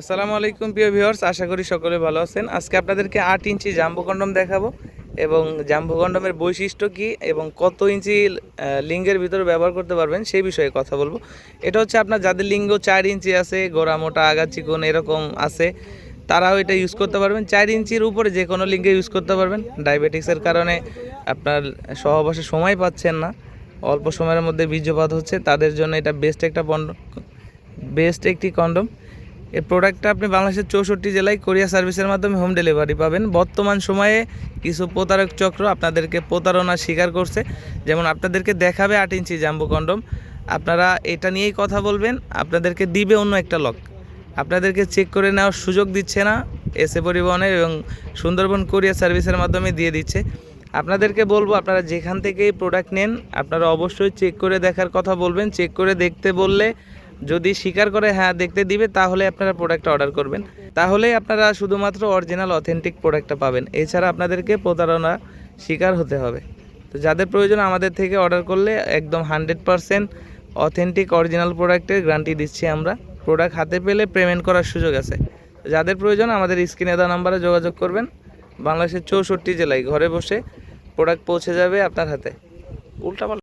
আসসালামু আলাইকুম প্রিয় ভিউয়ার্স, আশা করি সকলে ভালো আছেন। আজকে আপনাদেরকে আট ইঞ্চি জাম্বো কন্ডম দেখাবো এবং জাম্বো কন্ডমের বৈশিষ্ট্য কী এবং কত ইঞ্চি লিঙ্গের ভিতরে ব্যবহার করতে পারবেন সেই বিষয়ে কথা বলব। এটা হচ্ছে আপনার যাদের লিঙ্গ চার ইঞ্চি আছে, গোড়া, মোটা, আগা, চিকন এরকম আছে, তারাও এটা ইউজ করতে পারবেন। চার ইঞ্চির উপরে যে কোনো লিঙ্গে ইউজ করতে পারবেন। ডায়াবেটিক্সের কারণে আপনার সহবাসে সময় পাচ্ছেন না। অল্প সময়ের মধ্যে বীর্যপাত হচ্ছে। তাদের জন্য এটা বেস্ট একটা বন্ড বেস্ট একটি কন্ডম। এই প্রোডাক্টটা আপনি বাংলাদেশের চৌষট্টি জেলায় কোরিয়া সার্ভিসের মাধ্যমে হোম ডেলিভারি পাবেন। বর্তমান সময়ে কিছু প্রতারক চক্র আপনাদেরকে প্রতারণা স্বীকার করছে। যেমন আপনাদেরকে দেখাবে আট ইঞ্চি জাম্বু কন্ডম। আপনারা এটা নিয়েই কথা বলবেন, আপনাদেরকে দিবে অন্য একটা লক। আপনাদেরকে চেক করে নেওয়ার সুযোগ দিচ্ছে না এসে পরিবহনের এবং সুন্দরবন কোরিয়া সার্ভিসের মাধ্যমে দিয়ে দিচ্ছে। আপনাদেরকে বলব, আপনারা যেখান থেকেই প্রোডাক্ট নেন, আপনারা অবশ্যই চেক করে দেখার কথা বলবেন। চেক করে দেখতে বললে যদি স্বীকার করে হ্যাঁ দেখতে দিবে, তাহলে আপনারা প্রোডাক্টটা অর্ডার করবেন। তাহলেই আপনারা শুধুমাত্র অরিজিনাল অথেন্টিক প্রোডাক্টটা পাবেন। এছাড়া আপনাদেরকে প্রতারণা শিকার হতে হবে। তো যাদের প্রয়োজন আমাদের থেকে অর্ডার করলে একদম হান্ড্রেড পারসেন্ট অথেন্টিক অরিজিনাল প্রোডাক্টের গ্যারান্টি দিচ্ছি আমরা। প্রোডাক্ট হাতে পেলে পেমেন্ট করার সুযোগ আছে। যাদের প্রয়োজন, আমাদের স্ক্রিনে দেওয়া নাম্বারে যোগাযোগ করবেন। বাংলাদেশের চৌষট্টি জেলায় ঘরে বসে প্রোডাক্ট পৌঁছে যাবে আপনার হাতে। উল্টা